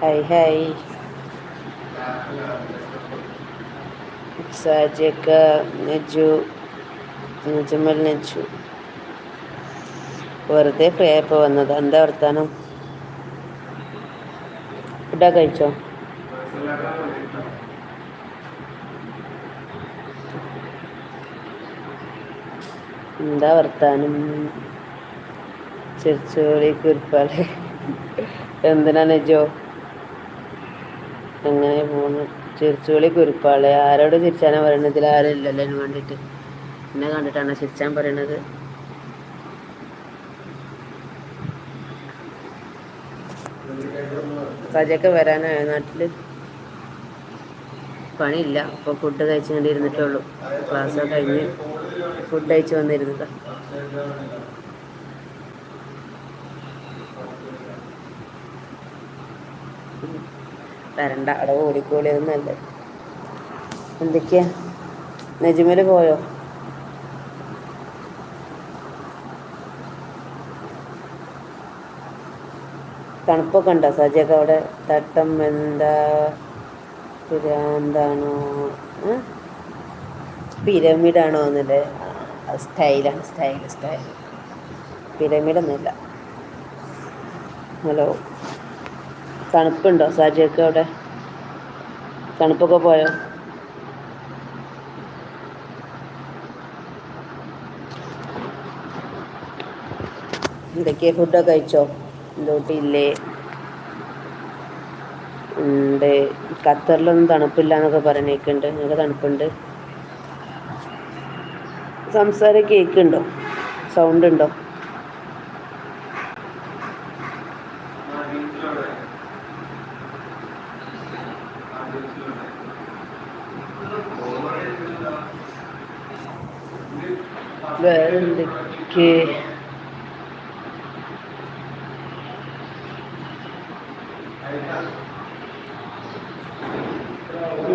Hi hi. സാജക്ക Naju Najumal Naju. വെറുതെ free ആയപ്പോൾ വന്നത്. എന്താ വർത്താനം? ഫുഡൊക്കെ കഴിച്ചോ? എന്താ വർത്താനം? ചെറിച്ചോളി കുരിപ്പാളെ എന്തിനാ നജോ അങ്ങനെ പോണു? ചിരിച്ചോളി കുരുപ്പാളെ ആരോട് ചിരിച്ചാനാ പറയണത്? ഇതിൽ ആരും ഇല്ലല്ലോ എന്നെ കണ്ടിട്ടാണ് ചിരിച്ചാൻ പറയണത്? സജയൊക്കെ വരാനായ നാട്ടിൽ? പണിയില്ല. അപ്പൊ ഫുഡ് കഴിച്ചുകൊണ്ടിരുന്നിട്ടേ ഉള്ളൂ. ക്ലാസ് കഴിഞ്ഞ്. ഫുഡ് കഴിച്ച് വന്നിരുന്നത്. വരണ്ട അവിടെ ഓടിക്കോളിയൊന്നല്ല എന്തൊക്കെയാ? നജിമൽ പോയോ? തണുപ്പൊക്കെ ഉണ്ടോ? സജിയൊക്കെ അവിടെ തട്ടം എന്താ? പിരാന്താണോ? പിരമിഡാണോ എന്നല്ലേ സ്റ്റൈലാണ് സ്റ്റൈൽ സ്റ്റൈൽ പിരമിഡൊന്നുമില്ല. ഹലോ. തണുപ്പുണ്ടോ സാജിയൊക്കെ അവിടെ? തണുപ്പൊക്കെ പോയോ? എന്തൊക്കെയാ? ഫുഡൊക്കെ കഴിച്ചോ? എന്തോട്ടില്ലേ ഉണ്ട്. ഖത്തറിലൊന്നും തണുപ്പില്ല എന്നൊക്കെ പറഞ്ഞേക്കുന്നുണ്ട്. നിങ്ങൾക്ക് തണുപ്പുണ്ട്? സംസാരം കേൾക്കുന്നുണ്ടോ സൗണ്ട് ഉണ്ടോ?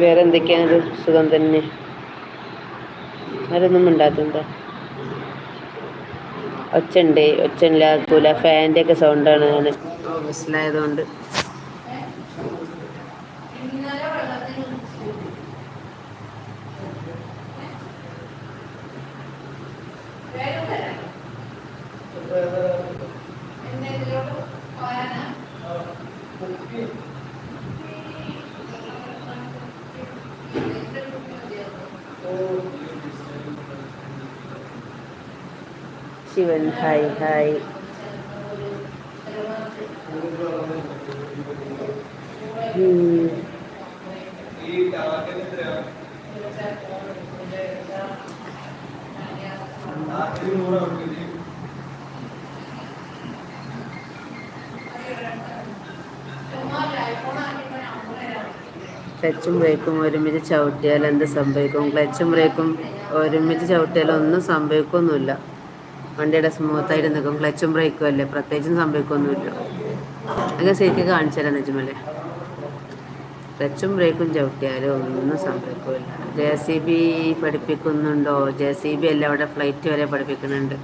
വേറെന്തൊക്കെയാണ്? സുഖം തന്നെ. ആരൊന്നും ഉണ്ടാകുന്നുണ്ടോ ഒച്ചണ്ട് ഒച്ചില്ലാക്കൂല ഫാന്റെ ഒക്കെ സൗണ്ടാണ് ഞാൻ. ഓഫീസിലായതുകൊണ്ട്. Sivan hi hi. ക്ലച്ചും ബ്രേക്കും ഒരുമിച്ച് ചവിട്ടിയാൽ എന്ത് സംഭവിക്കും ക്ലച്ചും ബ്രേക്കും ഒരുമിച്ച് ചവിട്ടിയാൽ ഒന്നും സംഭവിക്കൊന്നുമില്ല വണ്ടിയുടെ സ്മൂത്തായിട്ട് നിൽക്കും ക്ലച്ചും ബ്രേക്കും അല്ലേ? പ്രത്യേകിച്ചും സംഭവിക്കൊന്നുമില്ല. അങ്ങനെ ശരിക്കും കാണിച്ചു തരാം ക്ലച്ചും ബ്രേക്കും ചവിട്ടിയാലും ഒന്നും സംഭവിക്കില്ല ജെ സി ബി പഠിപ്പിക്കുന്നുണ്ടോ? ജെ സി ബി അല്ല അവിടെ ഫ്ലൈറ്റ് വരെ പഠിപ്പിക്കുന്നുണ്ട്.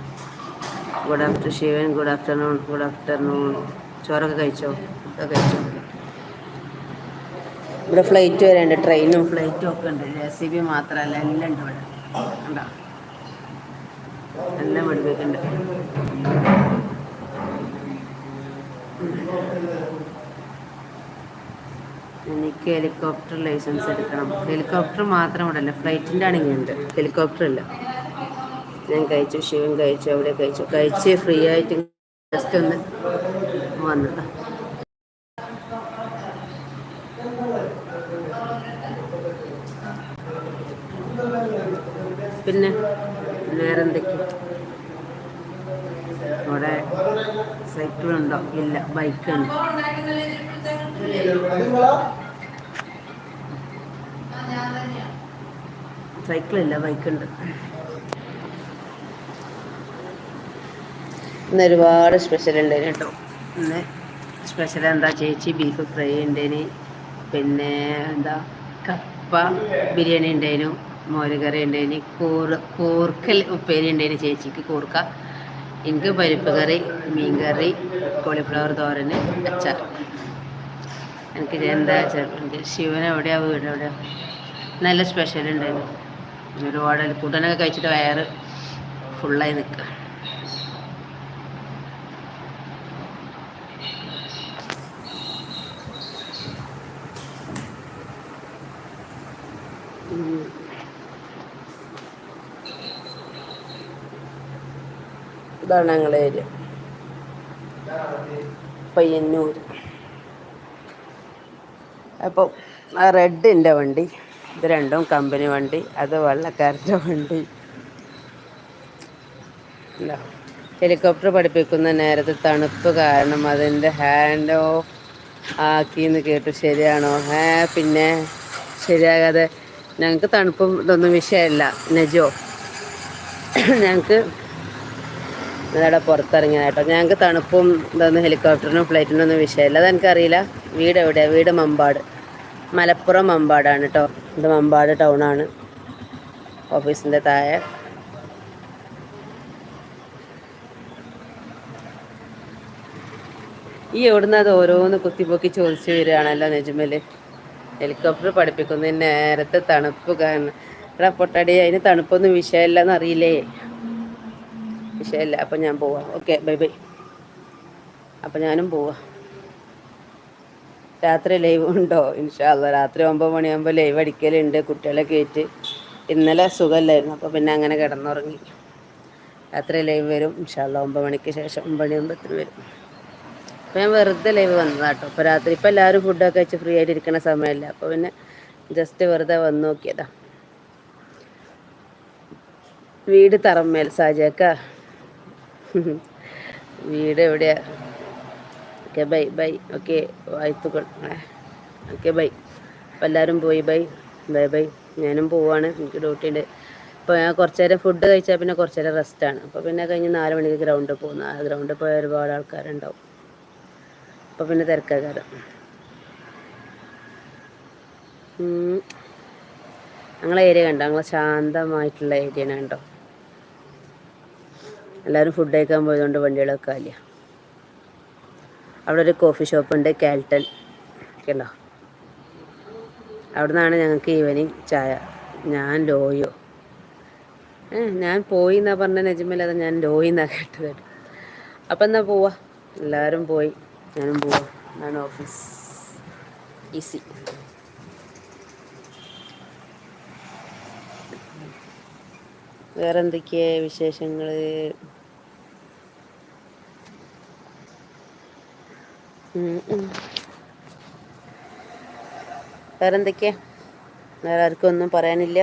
Good after Sivan good afternoon good afternoon ചോറൊക്കെ കഴിച്ചോ? ഒക്കെ കഴിച്ചോ? ഇവിടെ ഫ്ലൈറ്റ് വരെ ഉണ്ട് ട്രെയിനും ഫ്ലൈറ്റും ഒക്കെ ഉണ്ട്. ജെ സി ബി മാത്രമല്ല എല്ലാം ഉണ്ട് ഇവിടെ. ഉണ്ടോ എല്ലാം പഠിപ്പിക്കുന്നുണ്ട് എനിക്ക് ഹെലികോപ്റ്റർ ലൈസൻസ് എടുക്കണം. ഹെലികോപ്റ്റർ മാത്രം ഇവിടെ അല്ല ഫ്ലൈറ്റിന്റെ ആണെങ്കിൽ ഉണ്ട് ഹെലികോപ്റ്റർ ഇല്ല ഞാൻ കഴിച്ചു ശിവൻ കഴിച്ചു അവിടെ കഴിച്ചു. കഴിച്ച് ഫ്രീ ആയിട്ട് ജസ്റ്റ് ഒന്ന് വന്നതാ. പിന്നെ? വേറെ എന്തൊക്കെ അവിടെ സൈക്കിളുണ്ടോ? ഇല്ല ബൈക്കുണ്ട്. സൈക്കിളില്ല ബൈക്കുണ്ട്. ഇന്ന് ഒരുപാട് സ്പെഷ്യൽ ഉണ്ടായിരുന്നു കേട്ടോ. ഇന്ന് സ്പെഷ്യൽ എന്താ? ചേച്ചി ബീഫ് ഫ്രൈ ഉണ്ടേന് പിന്നെ എന്താ? കപ്പ ബിരിയാണി ഉണ്ടായിരുന്നു മോരുകറി ഉണ്ടേനി കൂർ കൂർക്കൽ ഉപ്പേരി ഉണ്ടേനി ചേച്ചിക്ക് കൂർക്ക. എനിക്ക് പരിപ്പ് കറി മീൻ കറി കോളിഫ്ലവർ തോരന് അച്ചാർ. എനിക്ക് എന്താ എനിക്ക് ശിവൻ എവിടെയാ? വീട് എവിടെയാ നല്ല സ്പെഷ്യൽ ഉണ്ടായിരുന്നു ഒരുപാട് കൂട്ടനൊക്കെ കഴിച്ചിട്ട് വയറ് ഫുള്ളായി നിൽക്കുക ഇതാണ് ഞങ്ങളുടെ ഏരിയ പയ്യന്നൂർ. അപ്പോൾ ആ റെഡിന്റെ വണ്ടി ഇത് രണ്ടും കമ്പനി വണ്ടി അത് വെള്ളക്കാരന്റെ വണ്ടി. ഇല്ല ഹെലികോപ്റ്റർ പഠിപ്പിക്കുന്ന നേരത്തെ തണുപ്പ് കാരണം അതിന്റെ ഹാൻഡ് ഓഫ് ആക്കിയെന്ന് കേട്ടു ശരിയാണോ? ഏ പിന്നെ ശരിയാകാതെ ഞങ്ങൾക്ക് തണുപ്പും ഇതൊന്നും വിഷയമല്ല നജോ ഞങ്ങൾക്ക് അതവിടെ പുറത്തിറങ്ങിയത് കേട്ടോ ഞങ്ങൾക്ക് തണുപ്പും ഇതൊന്നും ഹെലികോപ്റ്ററിനും ഫ്ലൈറ്റിനും ഒന്നും വിഷയമില്ല. അതെനിക്കറിയില്ല. വീട് എവിടെയാണ് വീട് മമ്പാട്. മലപ്പുറം മമ്പാടാണ് കേട്ടോ ഇത് മമ്പാട് ടൗണാണ് ഓഫീസിന്റെ താഴെ. ഈ എവിടുന്ന് അത് ഓരോന്ന് കുത്തിപ്പൊക്കി ചോദിച്ചു വരികയാണല്ലോ നെജുമൽ ഹെലികോപ്റ്റർ പഠിപ്പിക്കുന്നതിന് നേരത്തെ തണുപ്പ് കാരണം. ഇവിടെ പൊട്ടടി അതിന് തണുപ്പൊന്നും വിഷയമല്ലെന്ന് അറിയില്ലേ വിഷയമല്ല. അപ്പം ഞാൻ പോവാം. Okay bye bye. അപ്പം ഞാനും പോവാം. രാത്രി ലൈവ് ഉണ്ടോ? ഇൻഷാല്ല രാത്രി ഒമ്പത് മണിയാകുമ്പോൾ ലൈവ് അടിക്കലുണ്ട്. കുട്ടികളെ കയറ്റി ഇന്നലെ സുഖമല്ലായിരുന്നു അപ്പോൾ പിന്നെ അങ്ങനെ കിടന്നുറങ്ങി. രാത്രി ലൈവ് വരും. ഇൻഷാല്ല ഒമ്പത് മണിക്ക് ശേഷം ഒമ്പത് മണിയാകുമ്പോഴത്തിന് വരും. അപ്പോൾ ഞാൻ വെറുതെ ലൈവ് വന്നതാട്ടോ. അപ്പോൾ രാത്രി ഇപ്പോൾ എല്ലാവരും ഫുഡൊക്കെ കഴിച്ച് ഫ്രീ ആയിട്ട് ഇരിക്കുന്ന സമയമല്ല അപ്പോൾ പിന്നെ ജസ്റ്റ് വെറുതെ വന്ന് നോക്കിയതാ. വീട് തറമേൽ. സാജക്ക? വീട് എവിടെയാ? ഓക്കെ ബൈ ബൈ ഓക്കെ വായ്പകൾ ഓക്കെ ബൈ അപ്പോൾ എല്ലാവരും പോയി ബൈ ബൈ ബൈ ഞാനും പോവാണ്. എനിക്ക് ഡ്യൂട്ടി ഉണ്ട്. അപ്പോൾ ഞാൻ കുറച്ച് നേരം ഫുഡ് കഴിച്ചാൽ പിന്നെ കുറച്ച് നേരം റെസ്റ്റാണ് അപ്പോൾ പിന്നെ കഴിഞ്ഞ് നാല് മണിക്ക് ഗ്രൗണ്ടിൽ പോകുന്നു ആ ഗ്രൗണ്ടിൽ പോയ ഒരുപാട് ആൾക്കാരുണ്ടാവും. അപ്പോൾ പിന്നെ തിരക്കാകാരം. ഞങ്ങളെ ഏരിയ കണ്ടോ? ഞങ്ങളെ ശാന്തമായിട്ടുള്ള ഏരിയയാണ് കണ്ടോ? എല്ലാവരും ഫുഡ് കഴിക്കാൻ പോയതുകൊണ്ട് വണ്ടികളൊക്കെ അല്ല അവിടെ ഒരു കോഫി ഷോപ്പ് ഉണ്ട് കാൽട്ടൺ ഒക്കെ ഉണ്ടോ? അവിടെ നിന്നാണ് ഞങ്ങൾക്ക് ഈവനിങ് ചായ. ഞാൻ ലോയോ. ഞാൻ പോയി എന്നാ പറഞ്ഞ നജിമൽ ഞാൻ ലോയി എന്നാ കേട്ടത്. അപ്പം എന്നാ പോവാ? എല്ലാവരും പോയി. ഞാനും പോവാ. ഞാൻ ഓഫീസ് ഈസി വേറെ എന്തൊക്കെയാ വിശേഷങ്ങൾ വേറെ എന്തൊക്കെയാ വേറെ ആർക്കും ഒന്നും പറയാനില്ല.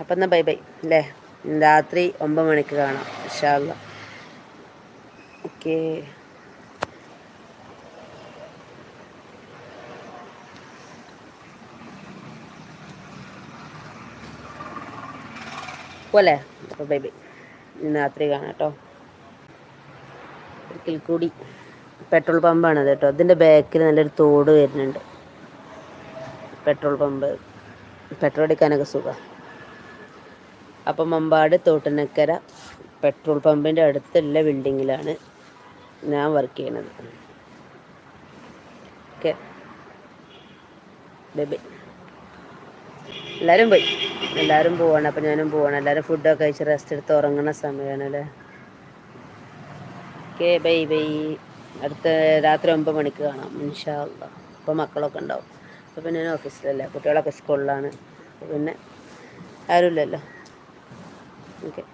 അപ്പം എന്നാൽ ബൈ ബൈ അല്ലേ രാത്രി ഒമ്പത് മണിക്ക് കാണാം ഇഷാല്ല ഓക്കേ. പോലെ അപ്പോൾ ബൈ ബൈ രാത്രി കാണാം കേട്ടോ. ഒരിക്കൽ കൂടി പെട്രോൾ പമ്പാണ് കേട്ടോ. അതിന്റെ ബാക്കിൽ നല്ലൊരു തോട് വരുന്നുണ്ട്. പെട്രോൾ പമ്പ് പെട്രോൾ അടിക്കാനൊക്കെ സുഖം. അപ്പം മമ്പാട് തോട്ടനക്കര പെട്രോൾ പമ്പിന്റെ അടുത്തുള്ള ബിൽഡിങ്ങിലാണ് ഞാൻ വർക്ക് ചെയ്യണത് ഓക്കെ ബേബി എല്ലാവരും പോയി. എല്ലാവരും പോവാണ്. അപ്പം ഞാനും പോവാണ്. എല്ലാവരും ഫുഡൊക്കെ കഴിച്ച് റെസ്റ്റ് എടുത്ത് ഉറങ്ങുന്ന സമയമാണ് അല്ലേ? Okay bye bye. അടുത്ത രാത്രി ഒമ്പത് മണിക്ക് കാണാം ഇൻഷാ അപ്പോൾ മക്കളൊക്കെ ഉണ്ടാവും. അപ്പോൾ പിന്നെ ഞാൻ ഓഫീസിലല്ലേ കുട്ടികളൊക്കെ സ്കൂളിലാണ്. അപ്പോൾ പിന്നെ ആരുമില്ലല്ലോ. ഓക്കെ.